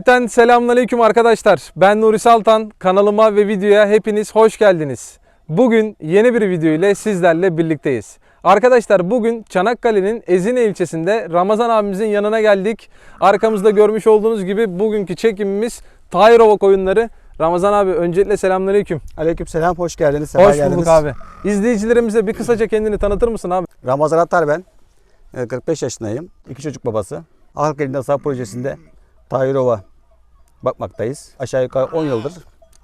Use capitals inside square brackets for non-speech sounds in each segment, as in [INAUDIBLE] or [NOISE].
Cümleten selamünaleyküm arkadaşlar. Ben Nuri Saltan. Kanalıma ve videoya hepiniz hoş geldiniz. Bugün yeni bir video ile sizlerle birlikteyiz. Arkadaşlar bugün Çanakkale'nin Ezine ilçesinde Ramazan abimizin yanına geldik. Arkamızda görmüş olduğunuz gibi bugünkü çekimimiz Tayrova koyunları. Ramazan abi öncelikle selamünaleyküm. Aleykümselam, hoş geldiniz. Hoş geldiniz. bulduk abi. İzleyicilerimize bir kısaca kendini tanıtır mısın abi? Ramazan Atar ben. Ee, 45 yaşındayım. İki çocuk babası. Halk Elinde Sağ Projesi'nde Tayrova bakmaktayız. Aşağı yukarı 10 yıldır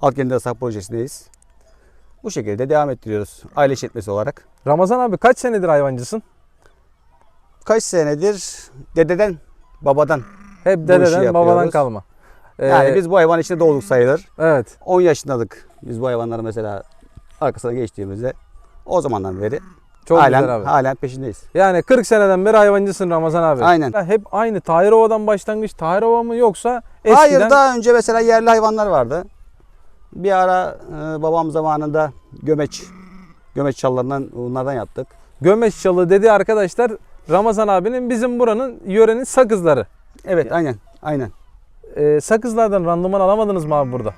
Halk Elinde Sağ Projesi'ndeyiz. Bu şekilde devam ettiriyoruz aile işletmesi olarak. Ramazan abi kaç senedir hayvancısın? Kaç senedir dededen, babadan. Hep dededen babadan kalma. Ee, Yani biz bu hayvan içinde doğduk sayılır. Evet. 10 yaşındadık biz bu hayvanları mesela arkasına geçtiğimizde. O zamandan beri Çok halen, güzel abi. halen peşindeyiz. Yani 40 seneden beri hayvancısın Ramazan abi. Aynen. Ya hep aynı Tahirova'dan başlangıç Tahirova mı yoksa eskiden? Hayır daha önce mesela yerli hayvanlar vardı. Bir ara e, babam zamanında gömeç, gömeç çallarından bunlardan yaptık. Gömeç Çalı dedi arkadaşlar Ramazan abinin bizim buranın yörenin sakızları. Evet aynen aynen. Ee, sakızlardan randıman alamadınız mı abi burada?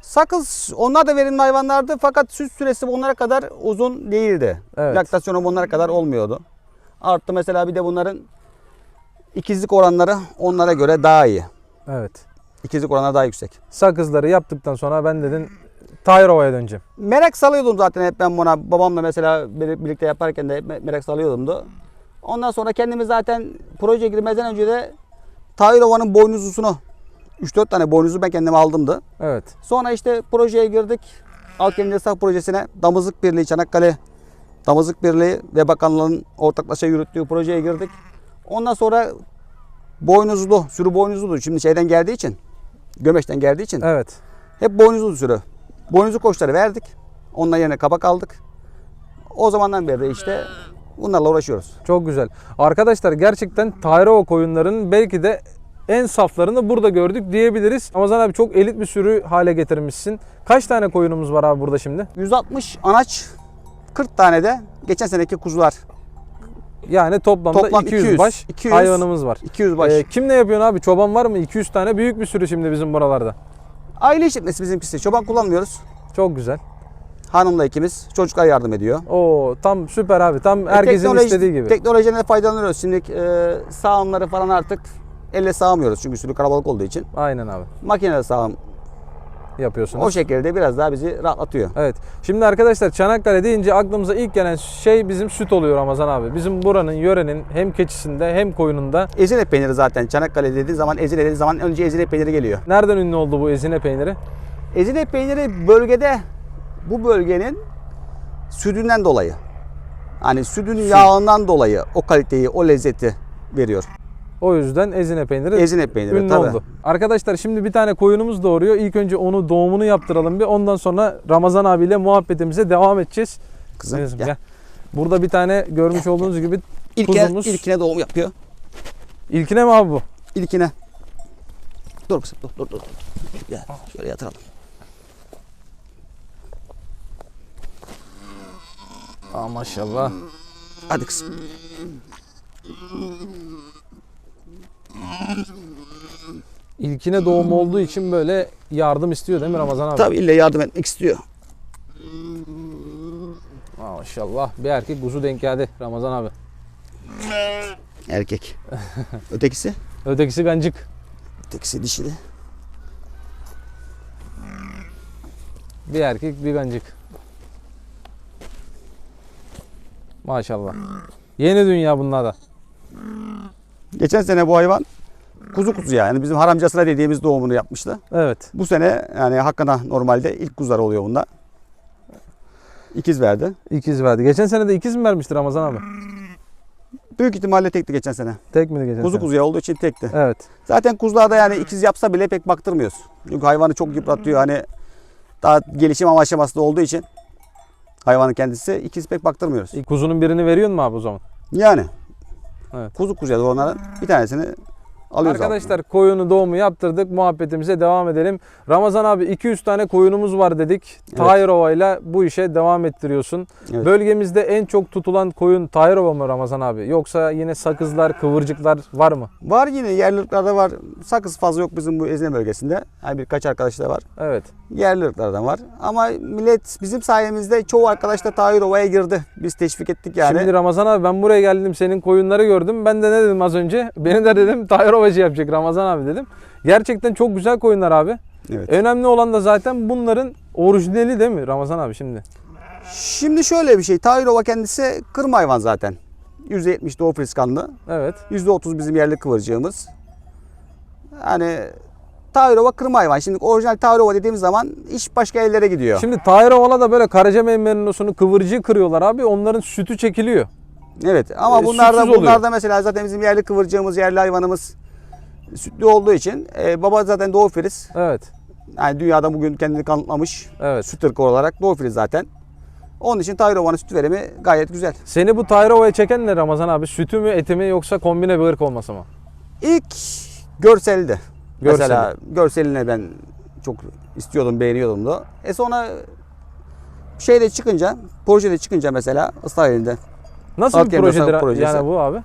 Sakız onlar da verimli hayvanlardı fakat süt süresi onlara kadar uzun değildi. Evet. Laktasyonu onlara kadar olmuyordu. Artı mesela bir de bunların ikizlik oranları onlara göre daha iyi. Evet. İkizlik oranları daha yüksek. Sakızları yaptıktan sonra ben dedin Tahirova'ya döneceğim. Merak salıyordum zaten hep ben buna. Babamla mesela bir- birlikte yaparken de hep me- merak salıyordum da. Ondan sonra kendimiz zaten projeye girmeden önce de Tayirova'nın boynuzlusunu 3-4 tane boynuzu ben kendime aldımdı. Evet. Sonra işte projeye girdik. Alkemin Esnaf Projesi'ne Damızlık Birliği Çanakkale Damızlık Birliği ve Bakanlığı'nın ortaklaşa yürüttüğü projeye girdik. Ondan sonra boynuzlu, sürü boynuzludu. Şimdi şeyden geldiği için, Gömeç'ten geldiği için Evet. hep boynuzlu sürü. Boynuzlu koçları verdik. Onunla yerine kabak aldık. O zamandan beri de işte bunlarla uğraşıyoruz. Çok güzel. Arkadaşlar gerçekten Tahirova koyunlarının belki de en saflarını burada gördük diyebiliriz. Ramazan abi çok elit bir sürü hale getirmişsin. Kaç tane koyunumuz var abi burada şimdi? 160 anaç, 40 tane de geçen seneki kuzular. Yani toplamda Toplam 200, 200, baş 200. hayvanımız var. 200 baş. Ee, kim ne yapıyorsun abi? Çoban var mı? 200 tane büyük bir sürü şimdi bizim buralarda. Aile işletmesi bizimkisi. Çoban kullanmıyoruz. Çok güzel. Hanımla ikimiz. Çocuklar yardım ediyor. Oo tam süper abi. Tam E, herkesin teknoloji- istediği gibi. Teknolojiden de faydalanıyoruz. Şimdi e, sağımları falan artık elle sağamıyoruz. Çünkü sürü kalabalık olduğu için. Aynen abi. Makinede sağım. Yapıyorsunuz. O şekilde biraz daha bizi rahatlatıyor. Evet. Şimdi arkadaşlar Çanakkale deyince aklımıza ilk gelen şey bizim süt oluyor Ramazan abi. Bizim buranın yörenin hem keçisinde hem koyununda. Ezine peyniri zaten. Çanakkale dediğin zaman, Ezine dediğin zaman önce Ezine peyniri geliyor. Nereden ünlü oldu bu ezine peyniri? Ezine peyniri bölgede bu bölgenin sütünden dolayı. Hani sütün yağından dolayı o kaliteyi, o lezzeti veriyor. O yüzden ezine peyniri Ezine peyniri ünlü tabii. oldu. Arkadaşlar şimdi bir tane koyunumuz doğuruyor. İlk önce onu doğumunu yaptıralım bir. Ondan sonra Ramazan abiyle muhabbetimize devam edeceğiz. Kızım Kızım, gel. gel. Burada bir tane görmüş olduğunuz gibi İlkine, kuzumuz. ilkine doğum yapıyor. İlkine mi abi bu? İlkine. Dur kızım dur dur dur. Gel şöyle yatıralım. Aa maşallah. Hadi kızım. İlkine doğum olduğu için böyle yardım istiyor değil mi Ramazan abi? Tabii ille yardım etmek istiyor. Maşallah bir erkek kuzu denk geldi Ramazan abi. Erkek. Ötekisi? Ötekisi gancık. Ötekisi dişili. Bir erkek bir gancık. Maşallah. Yeni dünya bunlar da. Geçen sene bu hayvan kuzu kuzu yani bizim haramcasına dediğimiz doğumunu yapmıştı. Evet. Bu sene yani hakkında normalde ilk kuzular oluyor bunda. İkiz verdi. İkiz verdi. Geçen sene de ikiz mi vermişti Ramazan abi? Büyük ihtimalle tekti geçen sene. Tek miydi geçen Kuzu sene? kuzuya olduğu için tekti. Evet. Zaten kuzularda yani ikiz yapsa bile pek baktırmıyoruz. Çünkü hayvanı çok yıpratıyor. Hani daha gelişim aşamasında olduğu için hayvanın kendisi ikiz pek baktırmıyoruz. Kuzunun birini veriyor mu abi o zaman? Yani Evet. kuzu kuzuya da onların bir tanesini Alıyoruz Arkadaşlar koyunu doğumu yaptırdık. Muhabbetimize devam edelim. Ramazan abi 200 tane koyunumuz var dedik. Tahirova ile bu işe devam ettiriyorsun. Evet. Bölgemizde en çok tutulan koyun Tahirova mı Ramazan abi? Yoksa yine sakızlar, kıvırcıklar var mı? Var yine yerliliklarda var. Sakız fazla yok bizim bu Ezine bölgesinde. Yani birkaç arkadaş da var. Evet. Yerliliklerden var. Ama millet bizim sayemizde çoğu arkadaş da Tahir Ova'ya girdi. Biz teşvik ettik yani. Şimdi Ramazan abi ben buraya geldim senin koyunları gördüm. Ben de ne dedim az önce? Beni de dedim Tahirovacı yapacak Ramazan abi dedim. Gerçekten çok güzel koyunlar abi. Evet. Önemli olan da zaten bunların orijinali değil mi Ramazan abi şimdi? Şimdi şöyle bir şey. Tahir Ova kendisi kırma hayvan zaten. %70 Doğu Friskanlı. Evet. %30 bizim yerli kıvırcığımız. Yani Tahirova kırma hayvan. Şimdi orijinal Tahirova dediğimiz zaman iş başka ellere gidiyor. Şimdi Tahirovala da böyle Karacameyn merinosunu kıvırcığı kırıyorlar abi. Onların sütü çekiliyor. evet ama e, bunlar da sütsüz oluyor. mesela zaten bizim yerli kıvırcığımız, yerli hayvanımız sütlü olduğu için e, baba zaten Doğu Friz. Evet. Yani dünyada bugün kendini kanıtlamış. Evet. Süt ırkı olarak Doğu Friz zaten. Onun için Tahirova'nın süt verimi gayet güzel. Seni bu Tahirova'ya çeken ne Ramazan abi? Sütü mü, eti mi yoksa kombine bir ırk olması mı? İlk görseldi. Görseli. Mesela görseline ben çok istiyordum, beğeniyordum da. E sonra şeyde çıkınca, projede çıkınca mesela İsrail'de. Nasıl Halk bir projedir projesi. yani bu abi?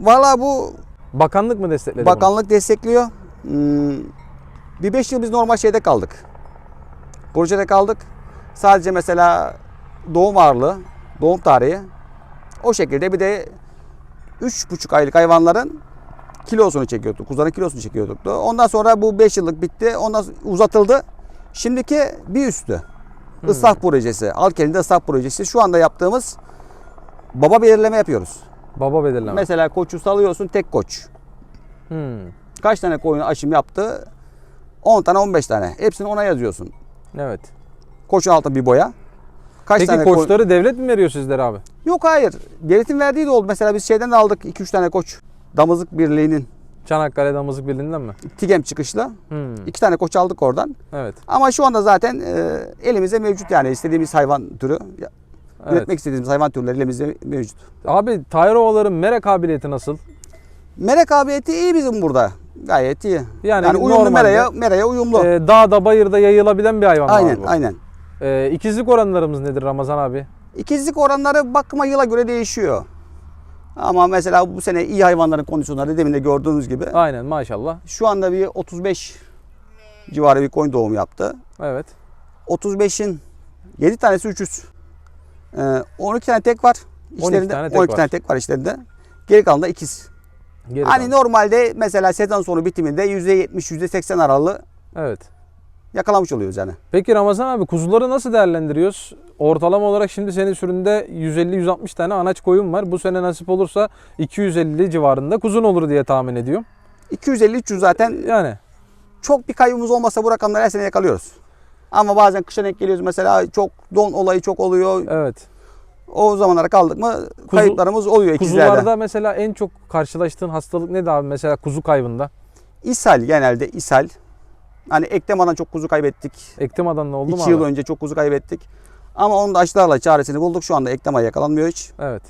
Valla bu Bakanlık mı destekledi bakanlık destekliyor. Hmm, bir 5 yıl biz normal şeyde kaldık. Projede kaldık. Sadece mesela doğum ağırlığı, doğum tarihi. O şekilde bir de 3,5 aylık hayvanların kilosunu çekiyorduk. Kuzuların kilosunu çekiyorduk. da. Ondan sonra bu 5 yıllık bitti. Ondan sonra uzatıldı. Şimdiki bir üstü. Islah projesi. Alkelinde ıslah projesi. Şu anda yaptığımız baba belirleme yapıyoruz. Baba belirleme. Mesela koçu salıyorsun tek koç. Hmm. Kaç tane koyun aşım yaptı? 10 tane 15 tane. Hepsini ona yazıyorsun. Evet. Koçun altında bir boya. Kaç Peki tane koyun- koçları devlet mi veriyor sizlere abi? Yok hayır. Devletin verdiği de oldu. Mesela biz şeyden de aldık 2-3 tane koç. Damızlık Birliği'nin Çanakkale Damızlık Birliği'nden mi? TİGEM çıkışlı. Hmm. iki tane koç aldık oradan. Evet. Ama şu anda zaten e, elimizde mevcut yani istediğimiz hayvan türü. Evet. Üretmek istediğimiz hayvan türleri elimizde mevcut. Abi Tahirovaların mere kabiliyeti nasıl? Mere kabiliyeti iyi bizim burada. Gayet iyi. Yani Yani, uyumlu mereye, mereye uyumlu. Ee, dağda bayırda yayılabilen bir hayvan aynen var bu. aynen. Ee, ikizlik oranlarımız nedir Ramazan abi? İkizlik oranları bakıma yıla göre değişiyor. Ama mesela bu sene iyi hayvanların kondisyonları demin de gördüğünüz gibi. Aynen maşallah. Şu anda bir 35 civarı bir koyun doğum yaptı. Evet. 35'in 7 tanesi 300. Ee, 12 tane tek var. 12 İşlerinde, tane tek 12 var. tane tek var işlerinde. Geri kalan da ikiz. Geri hani kalan. normalde mesela sezon sonu bitiminde %70 %80 aralığı Evet. yakalamış oluyoruz yani. Peki Ramazan abi kuzuları nasıl değerlendiriyoruz? Ortalama olarak şimdi senin süründe 150-160 tane anaç koyun var. Bu sene nasip olursa 250 civarında kuzun olur diye tahmin ediyorum. 250-300 zaten Yani çok bir kaybımız olmasa bu rakamları her sene yakalıyoruz. Ama bazen kışa denk geliyoruz mesela çok don olayı çok oluyor. evet. O zamanlara kaldık mı kayıplarımız oluyor ikizlerde. Kuzularda mesela en çok karşılaştığın hastalık nedir abi? Mesela kuzu kaybında. İshal genelde ishal. Hani eklemadan çok kuzu kaybettik. Ektimadan ne oldu mu 2 abi? yıl önce çok kuzu kaybettik. Ama onun da aşılarla çaresini bulduk. Şu anda eklemaya yakalanmıyor hiç. Evet.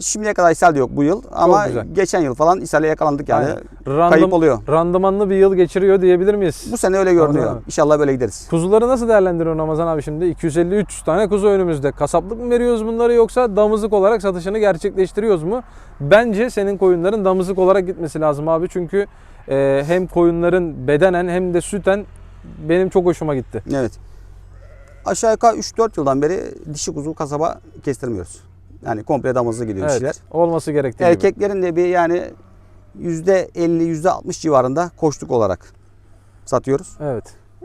Şimdiye kadar ishal yok bu yıl. Ama güzel. geçen yıl falan ishale yakalandık yani. Random, Kayıp oluyor. Randımanlı bir yıl geçiriyor diyebilir miyiz? Bu sene öyle görünüyor. Anladım. İnşallah böyle gideriz. Kuzuları nasıl değerlendiriyorsun Ramazan abi şimdi? 250-300 tane kuzu önümüzde. Kasaplık mı veriyoruz bunları yoksa damızlık olarak satışını gerçekleştiriyoruz mu? Bence senin koyunların damızlık olarak gitmesi lazım abi. Çünkü e, hem koyunların bedenen hem de süten benim çok hoşuma gitti. Evet. Aşağı yukarı 3-4 yıldan beri dişi kuzu kasaba kestirmiyoruz. Yani komple damızlı gidiyor dişiler. Evet, olması gerektiği gibi. Erkeklerin de bir yani %50-%60 civarında koçluk olarak satıyoruz. Evet.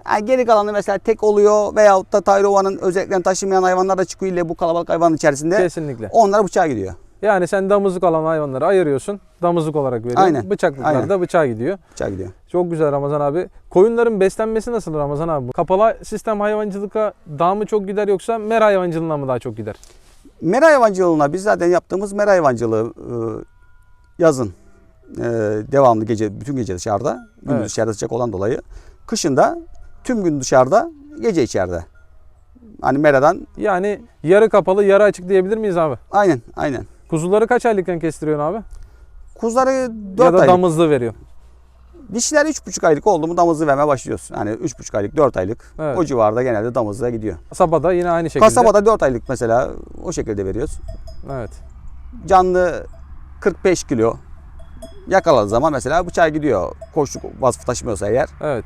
Yani geri kalanı mesela tek oluyor veyahut da Tayrova'nın özelliklerini taşımayan hayvanlar da çıkıyor ile bu kalabalık hayvanın içerisinde. Kesinlikle. Onlar bıçağa gidiyor. Yani sen damızlık alan hayvanları ayırıyorsun. Damızlık olarak veriyorsun. Aynen, Bıçaklıklar aynen. da bıçağa gidiyor. Bıçağa gidiyor. Çok güzel Ramazan abi. Koyunların beslenmesi nasıl Ramazan abi? Kapalı sistem hayvancılığa daha mı çok gider yoksa mera hayvancılığına mı daha çok gider? Mera hayvancılığına biz zaten yaptığımız mera hayvancılığı e, yazın e, devamlı gece bütün gece dışarıda. Gündüz Evet. dışarıda sıcak olan dolayı. Kışında tüm gün dışarıda, gece içeride. Hani meradan Yani yarı kapalı yarı açık diyebilir miyiz abi? aynen aynen. Kuzuları kaç aylıkken kestiriyorsun abi? Kuzuları 4 ya da aylık. damızlı veriyor. Dişiler 3,5 aylık oldu mu damızı vermeye başlıyoruz. Yani 3,5 aylık, 4 aylık Evet. o civarda genelde damızlığa gidiyor. Kasabada yine aynı şekilde. Kasabada 4 aylık mesela o şekilde veriyoruz. Evet. Canlı 45 kilo yakaladığı zaman mesela bıçağa gidiyor. Koşuk vasfı taşımıyorsa eğer Evet.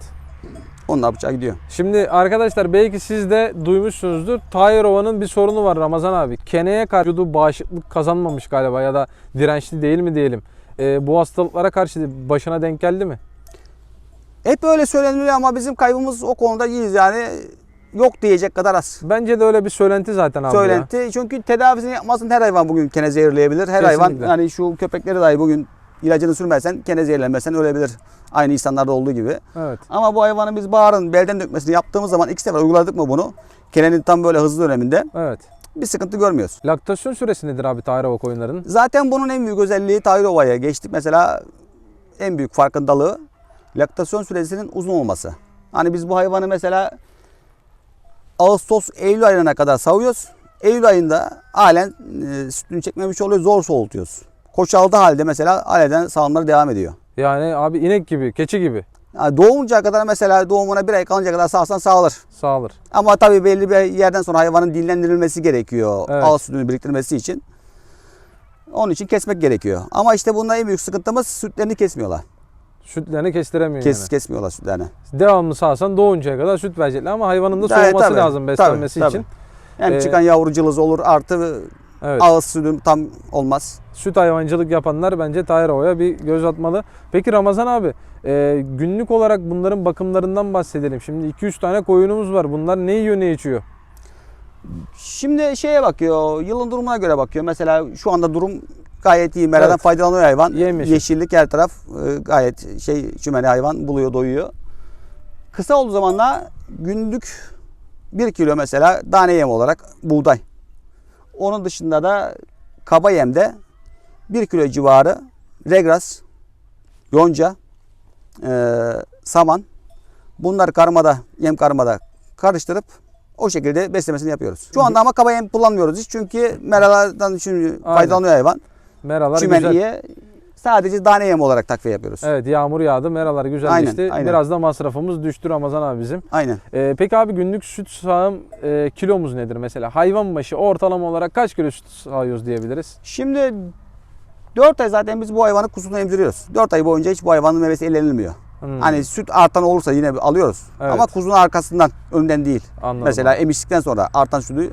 onlar bıçağa gidiyor. Şimdi arkadaşlar belki siz de duymuşsunuzdur. Tahir Ova'nın bir sorunu var Ramazan abi. Keneye karşı vücudu bağışıklık kazanmamış galiba ya da dirençli değil mi diyelim. Ee, bu hastalıklara karşı başına denk geldi mi? Hep öyle söyleniliyor ama bizim kaybımız o konuda iyiyiz yani yok diyecek kadar az. Bence de öyle bir söylenti zaten abi ya. Söylenti. Çünkü tedavisini yapmasın her hayvan bugün kene zehirleyebilir. Her hayvan Kesinlikle. yani şu köpekleri dahi bugün ilacını sürmezsen kene zehirlenmezsen ölebilir. Aynı insanlarda olduğu gibi. Evet. Ama bu hayvanın biz bağırın belden dökmesini yaptığımız zaman iki sefer uyguladık mı bunu? Kenenin tam böyle hızlı döneminde Evet. bir sıkıntı görmüyoruz. Laktasyon süresi nedir abi Tahir Ova koyunlarının? Zaten bunun en büyük özelliği Tayrova'ya geçtik. Mesela en büyük farkındalığı laktasyon süresinin uzun olması. Hani biz bu hayvanı mesela Ağustos, Eylül ayına kadar savuyoruz. Eylül ayında halen e, sütünü çekmemiş oluyor, zor soğutuyoruz. Koçaldığı halde mesela halen sağımları devam ediyor. Yani abi inek gibi, keçi gibi Yani doğuncaya kadar mesela doğumuna bir ay kalınca kadar sağsan sağılır. sağılır. Ama tabii belli bir yerden sonra hayvanın dinlendirilmesi gerekiyor. Evet. Ağız sütünü biriktirmesi için. Onun için kesmek gerekiyor. Ama işte bunda en büyük sıkıntımız sütlerini kesmiyorlar. Sütlerini kestiremiyor Kes, yani. Kesmiyorlar sütlerini. Devamlı sağsan doğuncaya kadar süt verecekler ama hayvanın da soğuması tabii. lazım beslenmesi Tabii, için. Hem Ee, çıkan yavru cılız olur artı Evet. ağız sütü tam olmaz. Süt hayvancılık yapanlar bence Tahir Ova'ya bir göz atmalı. Peki Ramazan abi e, günlük olarak bunların bakımlarından bahsedelim. Şimdi 2-3 tane koyunumuz var. Bunlar ne yiyor ne içiyor? Şimdi şeye bakıyor, yılın durumuna göre bakıyor. Mesela şu anda durum gayet iyi. Meradan Evet. faydalanıyor hayvan. Yemyeşil. Yeşillik her taraf e, gayet şey çümeni hayvan buluyor, doyuyor. Kısa olduğu zaman da günlük 1 kilo mesela tane yem olarak buğday. Onun dışında da kaba yemde 1 kilo civarı regras, yonca, e, saman. Bunlar karmada, yem karmada karıştırıp o şekilde beslemesini yapıyoruz. Şu anda ama kaba yem kullanmıyoruz hiç çünkü meralardan Aynen. faydalanıyor hayvan. Meralar güzel. Çimeniye sadece tane yem olarak takviye yapıyoruz. Evet yağmur yağdı. Meralar güzelleşti. Aynen, aynen. Biraz da masrafımız düştü Ramazan abi bizim. Aynen. E, peki abi günlük süt sağım e, kilomuz nedir mesela? Hayvan başı ortalama olarak kaç kilo süt sağıyoruz diyebiliriz? Şimdi 4 ay zaten biz bu hayvanı kusunu emziriyoruz. 4 ay boyunca hiç bu hayvanın memesi ellenilmiyor. Hmm, Hani süt artan olursa yine alıyoruz. Evet. Ama kuzunun arkasından, önden değil. anladım. Mesela emiştikten sonra artan sütü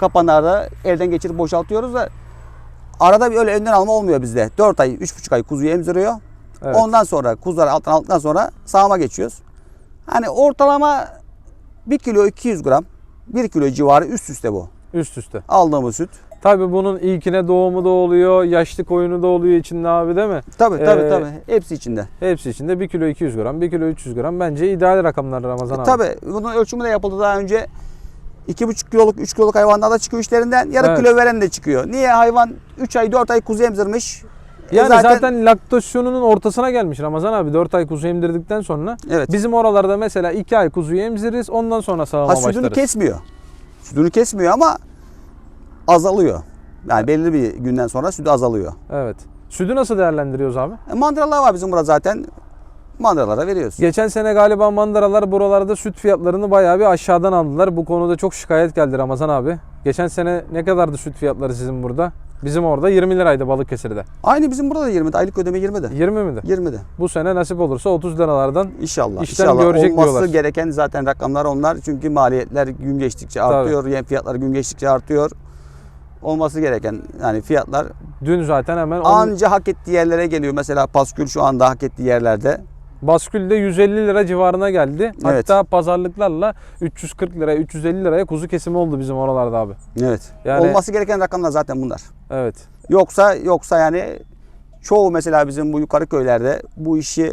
kapanlarda elden geçirip boşaltıyoruz da arada bir öyle önden alma olmuyor bizde. 4 ay, 3,5 ay kuzuyu emziriyor. Evet. Ondan sonra kuzuları alttan aldıktan sonra sağıma geçiyoruz. Hani ortalama 1 kilo 200 gram, 1 kilo civarı üst üste bu. Üst üste. Aldığımız süt. Tabii bunun ilkine doğumu da oluyor, yaşlı koyunu da oluyor içinde abi değil mi? Tabii tabii Ee, tabii. Hepsi içinde. Hepsi içinde 1 kilo 200 gram, 1 kilo 300 gram bence ideal rakamlar Ramazan abi. E, Tabii bunun ölçümü de yapıldı daha önce. 2,5 kiloluk 3 kiloluk hayvanlar da çıkıyor işlerinden. Yarım Evet. kilo veren de çıkıyor. Niye hayvan 3 ay 4 ay kuzu emzirmiş. E, Yani zaten, laktasyonunun ortasına gelmiş Ramazan abi. 4 ay kuzu emdirdikten sonra. evet. Bizim oralarda mesela 2 ay kuzuyu emziririz ondan sonra sağıma Ha sütünü başlarız. kesmiyor. Sütünü kesmiyor ama azalıyor. Yani belli bir günden sonra sütü azalıyor. Evet. Sütü nasıl değerlendiriyoruz abi? E, mandıralar var bizim burada zaten. Mandıralara veriyoruz. Geçen sene galiba mandıralar buralarda süt fiyatlarını bayağı bir aşağıdan aldılar. Bu konuda çok şikayet geldi Ramazan abi. Geçen sene ne kadardı süt fiyatları sizin burada? Bizim orada 20 liraydı Balıkesir'de. Aynı bizim burada da 20'de. Aylık ödeme 20'de. 20 miydi? 20'de. Bu sene nasip olursa 30 liralardan İnşallah. İşlem İnşallah görecek olması diyorlar. gereken zaten rakamlar onlar. Çünkü maliyetler gün geçtikçe artıyor. Yem fiyatları gün geçtikçe artıyor. Olması gereken yani fiyatlar dün zaten hemen on, anca hak ettiği yerlere geliyor. Mesela paskül şu anda hak ettiği yerlerde. Baskülde 150 lira civarına geldi. Evet. Hatta pazarlıklarla 340 liraya 350 liraya kuzu kesimi oldu bizim oralarda abi. Evet. Yani- Olması gereken rakamlar zaten bunlar. Evet. Yoksa yoksa yani çoğu mesela bizim bu yukarı köylerde bu işi e,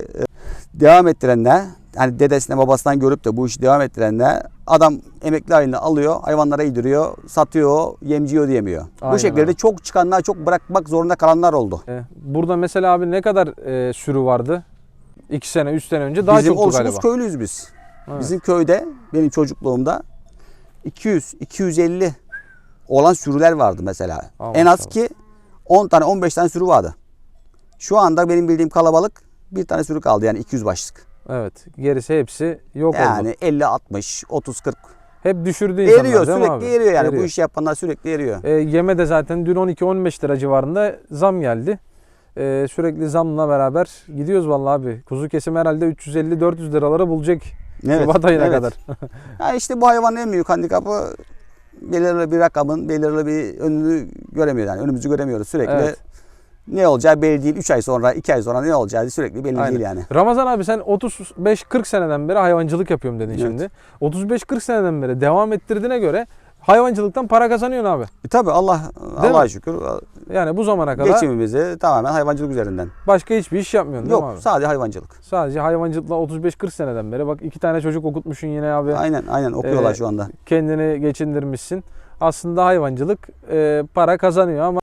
devam ettirenler hani dedesine babasından görüp de bu işi devam ettirenler adam emekli ayını alıyor hayvanlara yediriyor satıyor yemciyor diyemiyor. Aynen bu şekilde abi. çok çıkanlar çok bırakmak zorunda kalanlar oldu. E, Burada mesela abi ne kadar e, sürü vardı? 2 sene 3 sene önce daha Bizim çoktu galiba. köylüyüz biz. Evet. Bizim köyde benim çocukluğumda 200 250 olan sürüler vardı mesela. Aa, en az maşallah. ki 10 tane 15 tane sürü vardı. Şu anda benim bildiğim kalabalık Bir tane sürü kaldı yani 200 başlık. Evet. Gerisi hepsi yok oldu. Yani 50, 60, 30, 40. Hep düşürdü insanlar Eriyor değil mi sürekli abi? eriyor yani. Eriyor. Bu işi yapanlar sürekli eriyor. E, yeme de zaten dün 12-15 lira civarında zam geldi. E, sürekli zamla beraber gidiyoruz vallahi abi. Kuzu kesim herhalde 350-400 liralara bulacak Şubat ayına evet. kadar. [LAUGHS] Ya işte bu hayvanın en büyük handikapı belirli bir rakamın belirli bir önünü göremiyor yani. Önümüzü göremiyoruz sürekli. Evet. Ne olacağı belli değil. 3 ay sonra, 2 ay sonra ne olacağı sürekli belli Aynen. değil yani. Ramazan abi sen 35-40 seneden beri hayvancılık yapıyorum dedin Evet. şimdi. 35-40 seneden beri devam ettirdiğine göre hayvancılıktan para kazanıyorsun abi. E tabi Allah Allah'a şükür Yani bu zamana kadar geçimimizi tamamen hayvancılık üzerinden. başka hiçbir iş yapmıyorsun değil mi Yok abi? sadece hayvancılık. Sadece hayvancılıkla 35-40 seneden beri. Bak iki tane çocuk okutmuşsun yine abi. Aynen aynen okuyorlar Ee, şu anda. Kendini geçindirmişsin. Aslında hayvancılık e, para kazanıyor ama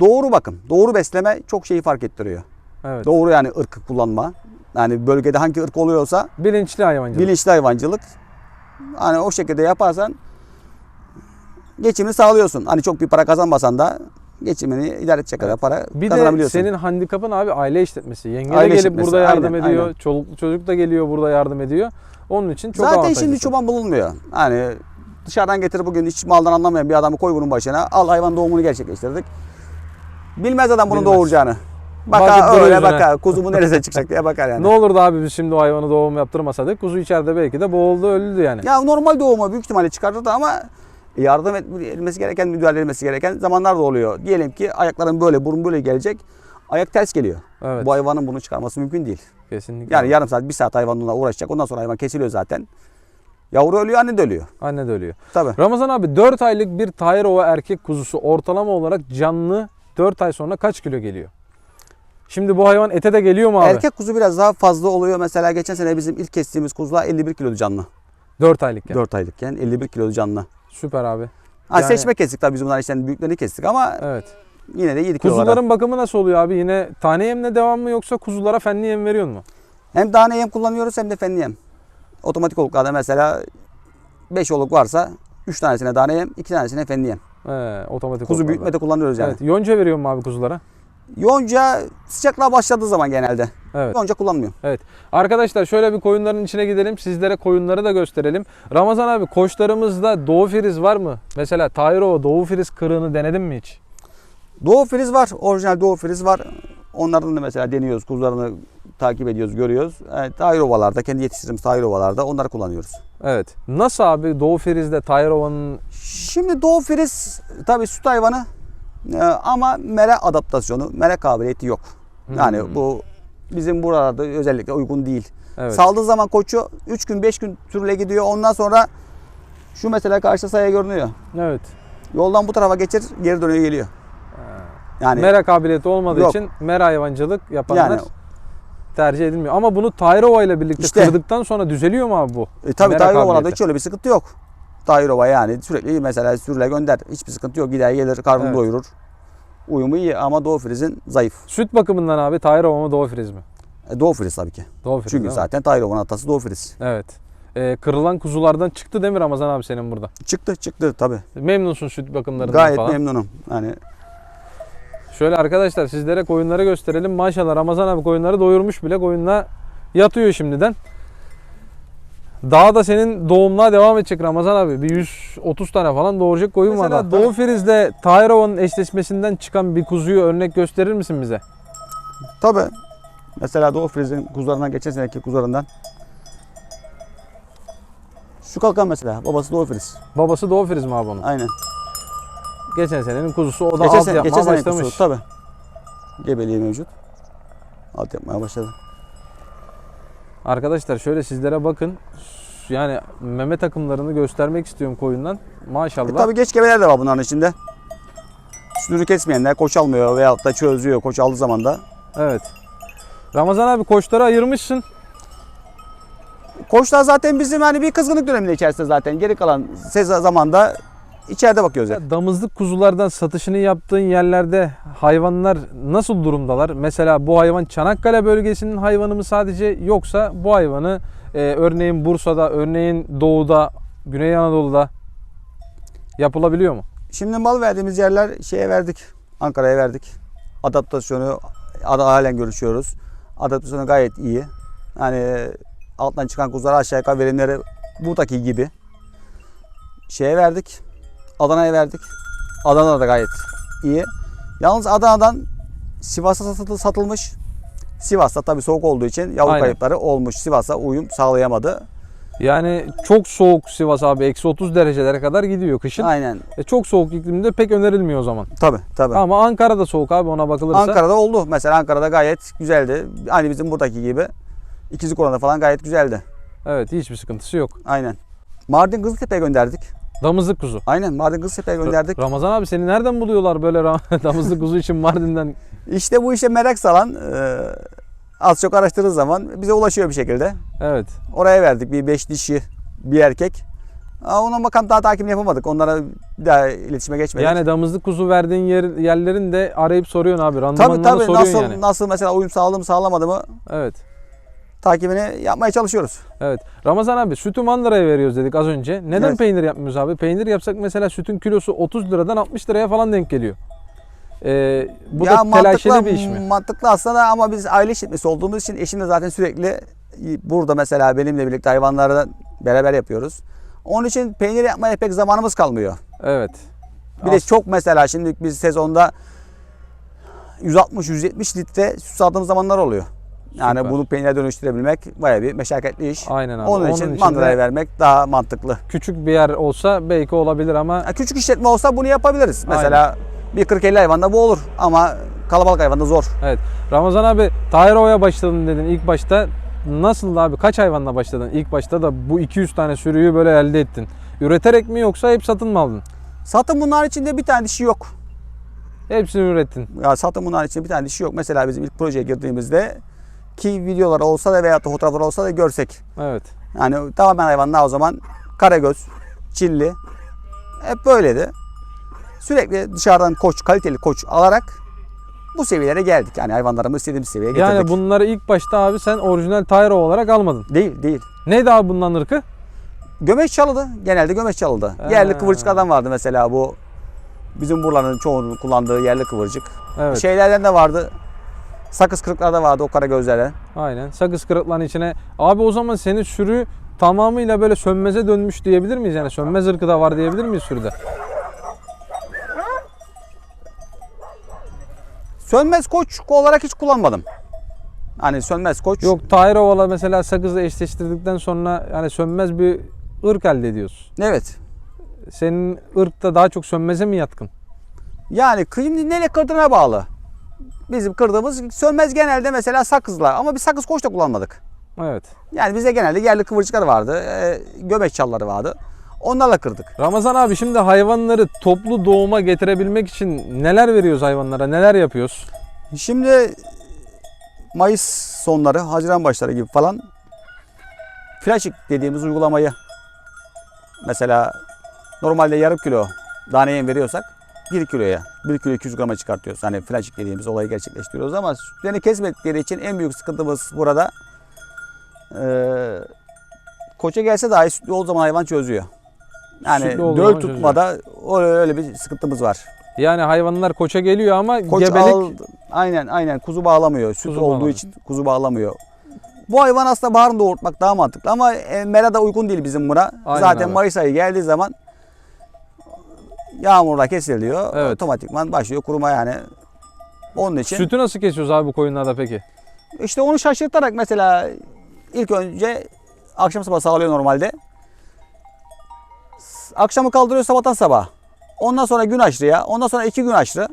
Doğru bakım, doğru besleme çok şeyi fark ettiriyor. evet. Doğru yani ırkı kullanma. Yani bölgede hangi ırk oluyorsa bilinçli hayvancılık. bilinçli hayvancılık. Hani o şekilde yaparsan geçimini sağlıyorsun. Hani çok bir para kazanmasan da geçimini idare edecek kadar para Bir de kazanabiliyorsun. senin handikapın abi aile işletmesi. Yenge Aile de gelip işletmesi, burada yardım aynen, ediyor. aynen. Çoluk çocuk da geliyor burada yardım ediyor. Onun için çok Zaten avantajlısın. şimdi çoban bulunmuyor. Hani dışarıdan getirip bugün hiç maldan anlamayan bir adamı koy bunun başına. Al hayvan doğumunu gerçekleştirdik. Bilmez adam bunun Bilmez. doğuracağını. Bakıp Bakar öyle yüzüne. bakar. Kuzu bu neresi çıkacak diye bakar yani. [LAUGHS] Ne olurdu abi biz şimdi o hayvanı doğum yaptırmasadık. Kuzu içeride belki de boğuldu öldü yani. Ya normal doğumu büyük ihtimalle çıkarırdı ama yardım edilmesi gereken, müdahale edilmesi gereken zamanlar da oluyor. Diyelim ki ayakların böyle, burun böyle gelecek. Ayak ters geliyor. Evet. Bu hayvanın bunu çıkarması mümkün değil. Kesinlikle. Yani yarım saat, bir saat hayvanla uğraşacak. Ondan sonra hayvan kesiliyor zaten. Yavru ölüyor, anne de ölüyor. Anne de ölüyor. Tabii. Ramazan abi 4 aylık bir Tayrova erkek kuzusu ortalama olarak canlı 4 ay sonra kaç kilo geliyor? Şimdi bu hayvan ete de geliyor mu abi? Erkek kuzu biraz daha fazla oluyor. Mesela geçen sene bizim ilk kestiğimiz kuzular 51 kilodu canlı. 4 aylıkken. 4 aylıkken 51 kilodu canlı. Süper abi. Ha, Yani- Seçme kestik tabii biz bunların işte büyüklerini kestik ama Evet. yine de 7 kilo Kuzuların bakımı nasıl oluyor abi? Yine tane yemle devam mı yoksa kuzulara fenli yem veriyor mu? Hem tane yem kullanıyoruz hem de fenli yem. Otomatik oluklarda mesela 5 oluk varsa 3 tanesine tane yem, 2 tanesine fenli yem. He, otomatik Kuzu olmalı. büyütmede kullanıyoruz yani. Evet. Yonca veriyor mu abi kuzulara? Yonca sıcaklığa başladığı zaman genelde. Evet. Yonca kullanmıyor. Evet. Arkadaşlar şöyle bir koyunların içine gidelim. Sizlere koyunları da gösterelim. Ramazan abi koçlarımızda Doğu Firiz var mı? Mesela Tayrova Doğu Firiz kırığını denedin mi hiç? Doğu friz var. Orijinal doğu friz var. Onlardan da mesela deniyoruz. Kuzularını takip ediyoruz, görüyoruz. Yani tahir ovalarda, kendi yetiştirdiğimiz tahir ovalarda onları kullanıyoruz. Evet. Nasıl abi Doğu Firiz'de Tayrova'nın Şimdi doğu friz tabii süt hayvanı ama mere adaptasyonu, mere kabiliyeti yok. Yani Hmm. bu bizim buralarda özellikle uygun değil. evet. Saldığı zaman koçu 3 gün 5 gün türle gidiyor. Ondan sonra şu mesela karşıda saya görünüyor. Evet. Yoldan bu tarafa geçir geri dönüyor geliyor. Yani Mera kabiliyeti olmadığı Yok. için mera hayvancılık yapanlar Yani- tercih edilmiyor. Ama bunu Tayrova ile birlikte İşte. kırdıktan sonra düzeliyor mu abi bu? e, tabii kabiliyeti. hiç öyle bir sıkıntı yok. Tahir ova yani sürekli mesela sürüle gönder. Hiçbir sıkıntı yok. Gider gelir karnını Evet. doyurur. Uyumu iyi ama doğu frizin zayıf. Süt bakımından abi Tayrova mı Doğu Firiz mi? E, doğu friz tabii ki. Doğu Firiz Çünkü zaten tahir ovanın atası doğu friz. Evet. Ee, kırılan kuzulardan çıktı değil mi Ramazan abi senin burada? Çıktı çıktı tabii. Memnunsun süt bakımlarından Gayet falan. memnunum. Yani Şöyle arkadaşlar sizlere koyunları gösterelim. Maşallah Ramazan abi koyunları doyurmuş bile. Koyunla yatıyor şimdiden. Daha da senin doğumluğa devam edecek Ramazan abi. Bir 130 tane falan doğuracak koyun var. Mesela Doğu Firiz'de Tayrova'nın eşleşmesinden çıkan bir kuzuyu örnek gösterir misin bize? tabii. Mesela doğu frizin kuzularından geçen seneki kuzularından. Şu kalkan mesela babası doğu friz. Babası Doğu Firiz mi abi onun? Aynen. Geçen senenin kuzusu o da Geçen, alt sene, yapmaya geçen sene başlamış. kuzu tabii. Gebeliği mevcut. Alt yapmaya başladı. Arkadaşlar şöyle sizlere bakın. Yani meme takımlarını göstermek istiyorum koyundan. Maşallah. E, tabii geç gebeler de var bunların içinde. Sürü kesmeyenler koç almıyor veyahut da çözüyor koç aldığı zaman da. Evet. Ramazan abi koçları ayırmışsın. Koçlar zaten bizim hani bir kızgınlık döneminde içerisinde zaten. Geri kalan sezon zamanda içeride bakıyoruz hep. Ya Damızlık kuzulardan satışını yaptığın yerlerde hayvanlar nasıl durumdalar? Mesela bu hayvan Çanakkale bölgesinin hayvanı mı sadece yoksa bu hayvanı e, örneğin Bursa'da, örneğin Doğu'da, Güney Anadolu'da yapılabiliyor mu? Şimdi mal verdiğimiz yerler şeye verdik. Ankara'ya verdik. Adaptasyonu ada- halen görüşüyoruz. Adaptasyonu gayet iyi. Yani alttan çıkan kuzular aşağı yukarı verimleri buradaki gibi. Şeye verdik. Adana'ya verdik. Adana'da da gayet iyi. Yalnız Adana'dan Sivas'a satıl- satılmış. Sivas'ta tabii soğuk olduğu için yavru Aynen. kayıpları olmuş. Sivas'a uyum sağlayamadı. Yani çok soğuk Sivas abi. Eksi 30 derecelere kadar gidiyor kışın. Aynen. E, çok soğuk iklimde pek önerilmiyor o zaman. Tabii tabii. Ama Ankara'da soğuk abi ona bakılırsa. Ankara'da oldu. Mesela Ankara'da gayet güzeldi. Aynı bizim buradaki gibi. İkizlik oranı falan gayet güzeldi. Evet hiçbir sıkıntısı yok. Aynen. Mardin Kızıltepe'ye gönderdik. Damızlık kuzu. Aynen Mardin Kızıltepe'ye gönderdik. Ramazan abi seni nereden buluyorlar böyle [LAUGHS] damızlık kuzu için Mardin'den? İşte bu işe merak salan e, az çok araştırdığı zaman bize ulaşıyor bir şekilde. Evet. Oraya verdik bir beş dişi bir erkek. Ona bakalım daha takibini yapamadık. Onlara bir daha iletişime geçmedik. Yani damızlık kuzu verdiğin yer, yerlerin de arayıp soruyorsun abi. Randımanlarını tabii tabii soruyorsun nasıl yani. nasıl mesela uyum sağladı mı sağlamadı mı Evet. Takibini yapmaya çalışıyoruz. Evet. Ramazan abi sütü mandıraya veriyoruz dedik az önce. Neden Evet. peynir yapmıyoruz abi? Peynir yapsak mesela sütün kilosu 30 liradan 60 liraya falan denk geliyor. Ee, bu da telaşeli bir iş mi? Mantıklı aslında ama biz aile işletmesi olduğumuz için eşimle zaten sürekli burada mesela benimle birlikte hayvanları beraber yapıyoruz. Onun için peynir yapmaya pek zamanımız kalmıyor. Evet. Bir de As- çok mesela şimdi biz sezonda 160-170 litre süt sağladığımız zamanlar oluyor. Yani Süper. bunu peynire dönüştürebilmek baya bir meşakkatli iş. Aynen abi. Onun, Onun için için mandıraya de- vermek daha mantıklı. Küçük bir yer olsa belki olabilir ama Ya küçük işletme olsa bunu yapabiliriz. Mesela bir 40-50 hayvanda bu olur ama kalabalık hayvanda zor. evet. Ramazan abi Tayro'ya başladın dedin ilk başta. Nasıl abi? Kaç hayvanla başladın? İlk başta da bu 200 tane sürüyü böyle elde ettin. Üreterek mi yoksa hep satın mı aldın? Satın bunlar içinde bir tane dişi yok. Hepsini ürettin. Ya satın bunlar içinde bir tane dişi yok. Mesela bizim ilk projeye girdiğimizde ki videolar olsa da veyahut da fotoğraflar olsa da görsek. Evet. Yani tamamen hayvanlar o zaman karagöz, çilli hep böyleydi. Sürekli dışarıdan koç, kaliteli koç alarak bu seviyelere geldik. Yani hayvanlarımızı istediğimiz seviyeye getirdik. Yani bunları ilk başta abi sen orijinal Tayro olarak almadın. Değil, değil. Neydi abi bundan ırkı? Gömeç çalıdı. Genelde gömeç çalıdı. Ha. Yerli kıvırcıklardan vardı mesela bu. Bizim buraların çoğunun kullandığı yerli kıvırcık. Evet. Şeylerden de vardı. Sakız kırıklarda vardı o kara gözlerden. Aynen. Sakız kırıkların içine. Abi o zaman senin sürü tamamıyla böyle sönmeze dönmüş diyebilir miyiz? Yani sönmez ırkı da var diyebilir miyiz sürüde? Sönmez koç olarak hiç kullanmadım. Hani sönmez koç. Yok Tayro'la mesela sakızla eşleştirdikten sonra yani sönmez bir ırk elde ediyorsun. Evet. Senin ırk da daha çok sönmeze mi yatkın? Yani kıyım neyle kırdığına bağlı. Bizim kırdığımız sönmez genelde mesela sakızla ama biz sakız koç da kullanmadık. Evet. Yani bize genelde yerli kıvırcıklar vardı. E, göbek çalları vardı. Onlarla kırdık. Ramazan abi şimdi hayvanları toplu doğuma getirebilmek için neler veriyoruz hayvanlara? Neler yapıyoruz? Şimdi Mayıs sonları, Haziran başları gibi falan flaşik dediğimiz uygulamayı mesela normalde yarım kilo tane yem veriyorsak 1 kiloya 1 kilo 200 grama çıkartıyoruz. Hani flaşik dediğimiz olayı gerçekleştiriyoruz ama sütlerini kesmedikleri için en büyük sıkıntımız burada eee koça gelse dahi sütlü olduğu zaman hayvan çözüyor. Yani Sütlü olduğu döl zaman tutmada öyle bir sıkıntımız var. Yani hayvanlar koça geliyor ama Koç gebelik al- aynen aynen kuzu bağlamıyor. Süt Kuzu olduğu bağlamıyor. için kuzu bağlamıyor. Bu hayvan aslında baharın doğurtmak daha mantıklı ama e, merada uygun değil bizim buna. Aynen Zaten abi. Mayıs ayı geldiği zaman yağmurla kesiliyor. Evet. Otomatikman başlıyor kuruma yani. Onun için sütü nasıl kesiyoruz abi bu koyunlarda peki? işte onu şaşırtarak mesela ilk önce akşam sabah sağlıyor normalde. Akşamı kaldırıyor sabahtan sabah. Ondan sonra gün aşırıya, ondan sonra iki gün aşırı.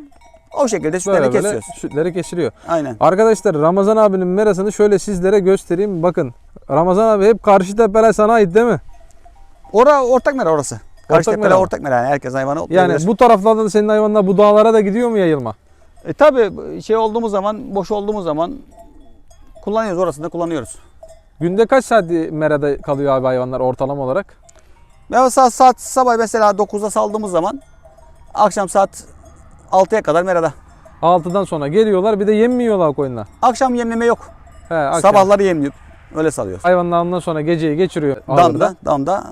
O şekilde sütlerini Böyle böyle kesiyoruz. sütleri kesiliyor. Aynen. Arkadaşlar Ramazan abinin merasını şöyle sizlere göstereyim. Bakın Ramazan abi hep karşı tepeler sana ait değil mi? Ora ortak mera orası. Karşıtepe'de mera mı? ortak mera yani herkes hayvanı Yani otlayabilir. bu taraflarda da senin hayvanlar bu dağlara da gidiyor mu yayılma? E, tabii şey olduğumuz zaman, boş olduğumuz zaman kullanıyoruz orasında kullanıyoruz. Günde kaç saat merada kalıyor abi hayvanlar ortalama olarak? Ve saat, saat sabah mesela 9'da saldığımız zaman akşam saat 6'ya kadar merada. 6'dan sonra geliyorlar bir de yem mi yiyorlar koyunlar? Akşam yemleme yok. He, akşam. Sabahları yemliyor. Öyle salıyoruz. Hayvanlar ondan sonra geceyi geçiriyor. Damda, damda.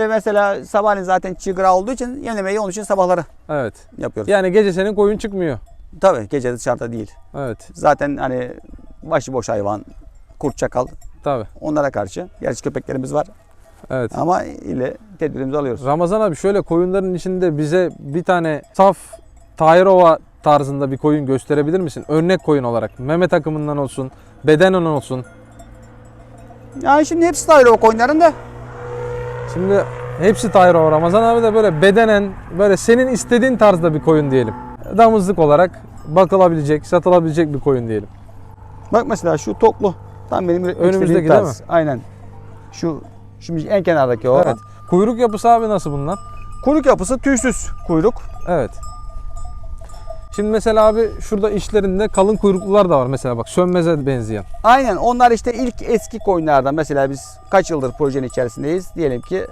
Ve mesela sabahleyin zaten çiğ gıra olduğu için yemlemeyi onun için sabahları Evet. yapıyoruz. Yani gece senin koyun çıkmıyor. Tabii gece dışarıda değil. Evet. Zaten hani başıboş hayvan, kurt çakal Tabii. onlara karşı. Gerçi köpeklerimiz var Evet. ama ile tedbirimizi alıyoruz. Ramazan abi şöyle koyunların içinde bize bir tane saf Tayrova tarzında bir koyun gösterebilir misin? Örnek koyun olarak. Meme takımından olsun, bedenen olsun. Yani şimdi hepsi öyle o koyunların da. Şimdi hepsi Tayrova. Ramazan abi de böyle bedenen, böyle senin istediğin tarzda bir koyun diyelim. Damızlık olarak bakılabilecek, satılabilecek bir koyun diyelim. Bak mesela şu toklu. Tam benim Önümüzdeki istediğim değil tarz. Aynen. Şu şimdi en kenardaki o. Evet. Kuyruk yapısı abi nasıl bunlar? Kuyruk yapısı tüysüz kuyruk. Evet. Şimdi mesela abi şurada içlerinde kalın kuyruklular da var mesela bak sönmeze benzeyen. Aynen onlar işte ilk eski koyunlardan. Mesela biz kaç yıldır projenin içerisindeyiz? Diyelim ki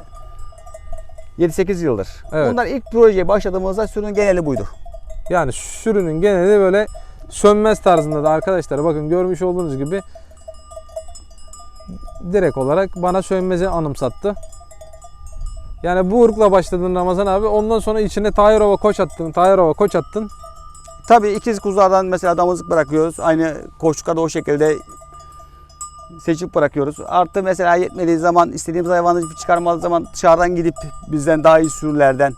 7-8 yıldır. Evet. Bunlar ilk projeye başladığımızda sürünün geneli buydu. Yani sürünün geneli böyle sönmez tarzında da arkadaşlar bakın görmüş olduğunuz gibi direkt olarak bana sönmezi anımsattı. Yani bu ırkla başladın Ramazan abi. Ondan sonra içine Tayrova koç attın, Tayrova koç attın. Tabii ikiz kuzulardan mesela damızlık bırakıyoruz. Aynı koçlukta da o şekilde seçip bırakıyoruz. Artı mesela yetmediği zaman istediğimiz hayvanı çıkarmadığı zaman dışarıdan gidip bizden daha iyi sürülerden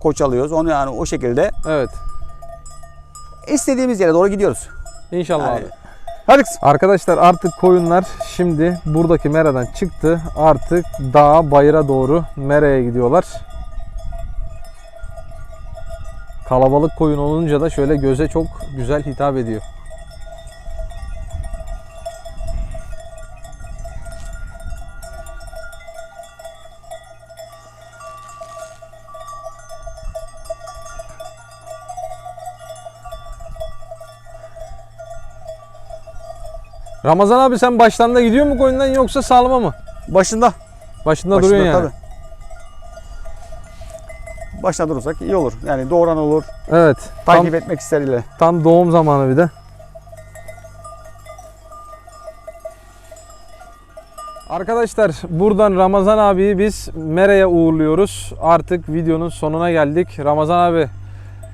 koç alıyoruz. Onu yani o şekilde Evet. istediğimiz yere doğru gidiyoruz. İnşallah Yani- abi. Hadi kızım. Arkadaşlar artık koyunlar şimdi buradaki meradan çıktı. Artık dağa bayıra doğru meraya gidiyorlar. Kalabalık koyun olunca da şöyle göze çok güzel hitap ediyor. Ramazan abi sen baştan da gidiyor mu koyundan yoksa salma mı? Başında. Başında, Başında duruyorsun yani. tabii. Başına durursak iyi olur. Yani doğuran olur. Evet. Tam, Takip etmek ister ile. tam doğum zamanı bir de. Arkadaşlar buradan Ramazan abiyi biz Mera'ya uğurluyoruz. Artık videonun sonuna geldik. Ramazan abi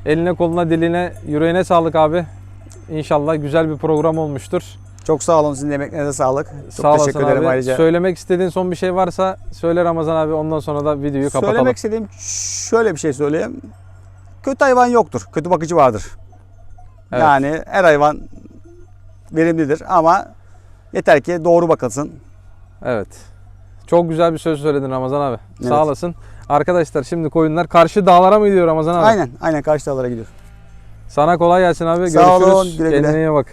eline koluna diline yüreğine sağlık abi. İnşallah güzel bir program olmuştur. Çok sağ olun sizin emeklerinize sağlık. Çok Sağ teşekkür ederim abi. ayrıca. Söylemek istediğin son bir şey varsa söyle Ramazan abi. Ondan sonra da videoyu kapatalım. Söylemek istediğim şöyle bir şey söyleyeyim. Kötü hayvan yoktur. Kötü bakıcı vardır. Evet. Yani her hayvan verimlidir ama yeter ki doğru bakılsın. Evet. Çok güzel bir söz söyledin Ramazan abi. Evet. Sağ olasın. Arkadaşlar şimdi koyunlar karşı dağlara mı gidiyor Ramazan abi? Aynen, aynen karşı dağlara gidiyor. Sana kolay gelsin abi. Sağ Görüşürüz. olun, güle güle. Kendine iyi bak.